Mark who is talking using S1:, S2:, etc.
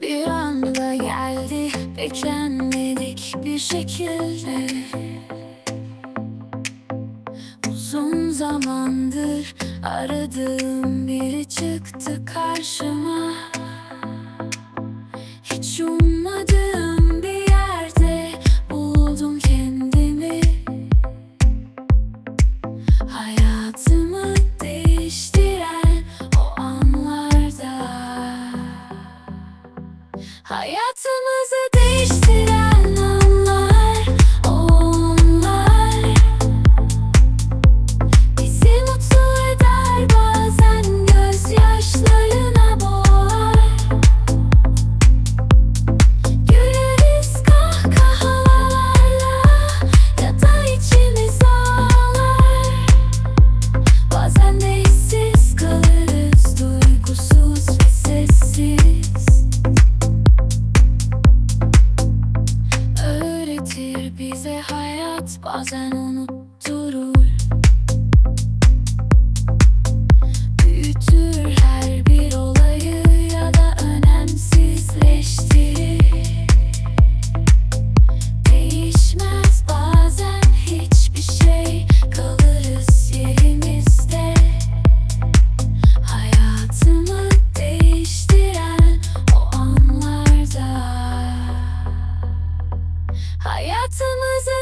S1: Bir anda geldi beklenmedik bir şekilde. Uzun zamandır aradığım biri çıktı karşıma. Hiç ummadığım bir yerde buldum kendimi. Hayatımı Hayatımızı değiştiren unutturur. Büyütür her bir olayı ya da önemsizleştirir. Değişmez bazen hiçbir şey kalırız yerimizde. Hayatımı değiştiren o anlarda. Hayatımızı